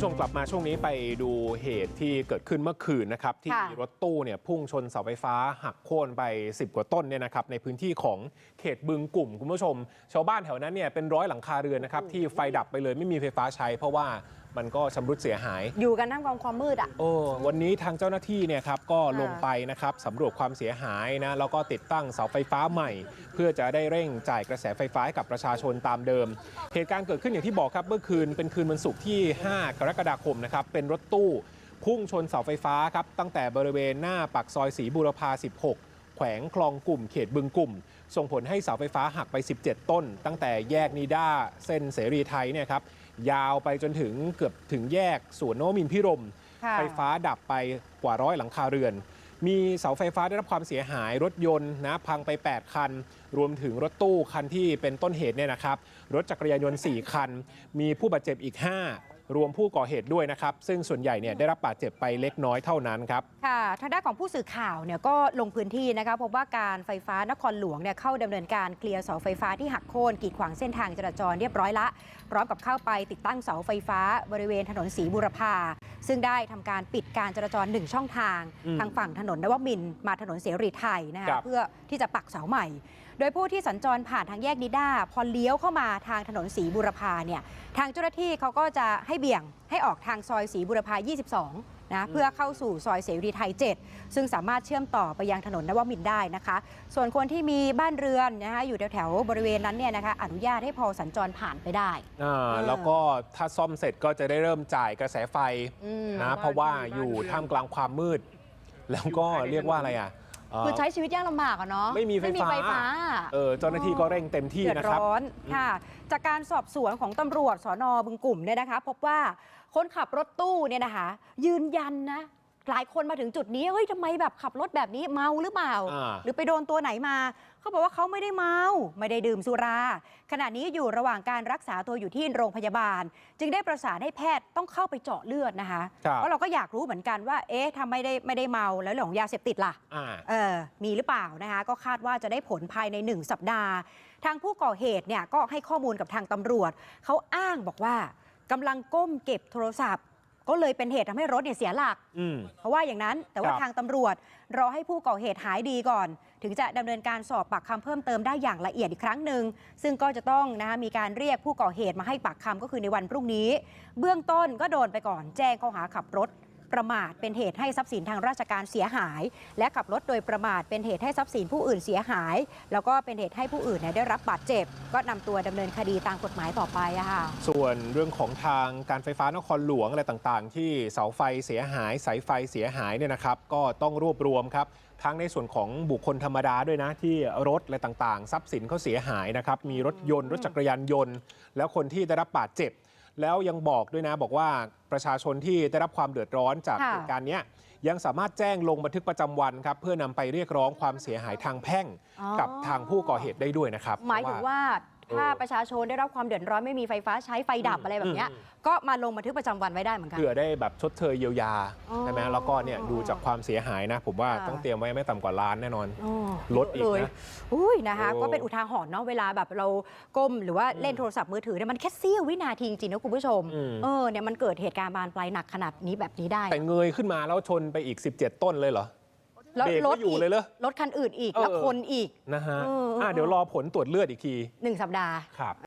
ผู้ชมกลับมาช่วงนี้ไปดูเหตุที่เกิดขึ้นเมื่อคืนนะครับ ที่ค่ะมีรถตู้เนี่ยพุ่งชนเสาไฟฟ้าหักโค่นไป 10 กว่าต้นเนี่ยนะครับในพื้นที่ของเขตบึงกลุ่ม คุณผู้ชม ชาวบ้านแถวนั้นเนี่ยเป็นร้อยหลังคาเรือนนะครับที่ไฟดับไปเลยไม่มีไฟฟ้าใช้เพราะว่า มันก็ชำรุดเสียหาย อยู่กันนั่งกองความมืดอะ โอ้วันนี้ทางเจ้าหน้าที่เนี่ยครับก็ลงไปนะครับสำรวจความเสียหายนะแล้วก็ติดตั้งเสาไฟฟ้าใหม่ เพื่อจะได้เร่งจ่ายกระแสไฟฟ้าให้กับประชาชนตามเดิม เหตุการณ์เกิดขึ้นอย่างที่บอกครับเมื่อคืนเป็นคืนวันศุกร์ที่ 5 กรกฎาคมนะครับเป็นรถตู้พุ่งชนเสาไฟฟ้าครับตั้งแต่บริเวณหน้าปากซอยศรีบุรพา 16 แขวงคลองกลุ่มเขตบึงกลุ่ม ส่งผลให้เสาไฟฟ้าหักไป 17 ต้น ตั้งแต่แยกนิด้าเส้นเสรีไทยเนี่ยครับ ยาวไปจนถึงเกือบถึงแยกสวนนวมินทร์พิรมค่ะไฟฟ้าดับไปกว่าร้อยหลังคาเรือน มีเสาไฟฟ้าได้รับความเสียหายรถยนต์นะพังไป 8 คัน รวมถึงรถตู้คันที่เป็นต้นเหตุเนี่ยนะครับ รถจักรยานยนต์ 4 คัน มีผู้บาดเจ็บอีก 5 รวมผู้ก่อเหตุด้วยนะครับ ซึ่งส่วนใหญ่เนี่ยได้รับบาดเจ็บไปเล็กน้อยเท่านั้นครับ ค่ะทางด้านของผู้สื่อข่าวเนี่ยก็ลงพื้นที่นะคะพบว่าการไฟฟ้านครหลวงเนี่ยเข้าดำเนินการเคลียร์เสาไฟฟ้าที่หักโค่นกีดขวางเส้นทางจราจรเรียบร้อยละ พร้อมกับเข้าไปติดตั้งเสาไฟฟ้าบริเวณถนนศรีบุรพา ซึ่งได้ทำการปิดการจราจรหนึ่งช่องทางอืมทางฝั่งถนนนวมินทร์มาถนนเสรีไทยนะครัคะบเพื่อที่จะปักเสาใหม่ โดยผู้ที่สัญจรผ่านทางแยกนิด้า พอเลี้ยวเข้ามาทางถนนศรีบุรพาเนี่ยทางเจ้าหน้าที่เขาก็จะให้เบี่ยงให้ออกทางซอยศรีบุรพา 22 นะเพื่อเข้าสู่ซอยเสรีไทย 7 ซึ่งสามารถเชื่อมต่อไปยังถนนนวมินทร์ได้นะคะ ส่วนคนที่มีบ้านเรือนนะคะอยู่แถวๆบริเวณนั้นเนี่ยนะคะอนุญาตให้พอสัญจรผ่านไปได้ อ่าเออแล้วก็ถ้าซ่อมเสร็จก็จะได้เริ่มจ่ายกระแสไฟอืม นะเพราะว่าอยู่ท่ามกลางความมืด แล้วก็เรียกว่าอะไรอะเอ่อ คือใช้ชีวิตยากลำบากอะเนาะไม่มีไฟฟ้าฟ้าเออเจ้าหน้าที่ก็เร่งเต็มที่เดือดนะครับ ร้อนค่ะ จากการสอบสวนของตำรวจสอนอบึงกลุ่มเนี่ยนะคะ พบว่าคนขับรถตู้เนี่ยนะคะ ยืนยันนะ หลายคนมาถึงจุดนี้เฮ้ยทำไมแบบขับรถแบบนี้เมาหรือเปล่าอ่า หรือไปโดนตัวไหนมา เขาบอกว่าเขาไม่ได้เมา ไม่ได้ดื่มสุรา ขณะนี้อยู่ระหว่างการรักษาตัวอยู่ที่โรงพยาบาล จึงได้ประสานให้แพทย์ต้องเข้าไปเจาะเลือดนะคะครับเพราะเราก็อยากรู้เหมือนกันว่า เอ๊ะถ้าไม่ได้ไม่ได้เมาแล้วเรื่องของยาเสพติดล่ะอ่าเออมีหรือเปล่านะคะ ก็คาดว่าจะได้ผลภายใน 1 สัปดาห์ ทางผู้ก่อเหตุเนี่ยก็ให้ข้อมูลกับทางตำรวจเขาอ้างบอกว่ากำลังก้มเก็บโทรศัพท์ ก็เลยเป็นเหตุทำให้รถเนี่ยเสียหลักอืมเพราะว่าอย่างนั้นแต่ว่าครับทางตำรวจรอให้ผู้ก่อเหตุหายดีก่อน ถึงจะดำเนินการสอบปากคำเพิ่มเติมได้อย่างละเอียดอีกครั้งหนึ่งซึ่งก็จะต้องนะคะมีการเรียกผู้ก่อเหตุมาให้ปากคำก็คือในวันพรุ่งนี้ เบื้องต้นก็โดนไปก่อนแจ้งข้อหาขับรถ ประมาทเป็นเหตุให้ทรัพย์สินทางราชการเสียหาย และขับรถโดยประมาทเป็นเหตุให้ทรัพย์สินผู้อื่นเสียหาย แล้วก็เป็นเหตุให้ผู้อื่นได้รับบาดเจ็บ ก็นำตัวดำเนินคดีตามกฎหมายต่อไปค่ะส่วนเรื่องของทางการไฟฟ้านครหลวงอะไรต่างๆ ที่เสาไฟเสียหาย สายไฟเสียหายเนี่ยนะครับ ก็ต้องรวบรวมครับทั้งในส่วนของบุคคลธรรมดาด้วยนะ ที่รถอะไรต่างๆ ทรัพย์สินเขาเสียหายนะครับ มีรถยนต์รถจักรยานยนต์ แล้วคนที่ได้รับบาดเจ็บ แล้วยังบอกด้วยนะบอกว่าประชาชนที่ได้รับความเดือดร้อนจากค่ะเหตุการณ์เนี้ยยังสามารถแจ้งลงบันทึกประจำวันครับเพื่อนำไปเรียกร้องความเสียหายทางแพ่งอ๋อกับทางผู้ก่อเหตุได้ด้วยนะครับหมายถึงว่า ถ้าเออประชาชนได้รับความเดือดร้อนไม่มีไฟฟ้าใช้ไฟดับอืมอะไรแบบเนี้ยอืมก็มาลงบันทึกประจำวันไว้ได้เหมือนกัน เผื่อได้แบบชดเชยเยียวยาอ๋อใช่ไหมแล้วก็เนี่ยดูจากความเสียหายนะ ผมว่าค่ะ ต้องเตรียมไว้ไม่ต่ำกว่าล้านแน่นอนโอ้ลดอีกนะเลยอุ้ยนะคะ โอ้ ก็เป็นอุทาหรณ์เนาะเวลาแบบเราก้มหรือว่าเล่นโทรศัพท์มือถือเนี่ยมันแค่เสี้ยววินาทีจริงๆนะคุณผู้ชม อืมเออเนี่ยมันเกิดเหตุการณ์บานปลายหนักขนาดนี้แบบนี้ได้ แต่เงยขึ้นมาแล้วชนไปอีก 17 ต้นเลยเหรอ แล้วเบรกรไม่ถอยู่เลยเหรอ รถคันอื่นอีกเออแล้วคนอีกนะฮะเออเอออะเดี๋ยวรอผลตรวจเลือดอีกที หนึ่งสัปดาห์ ครับ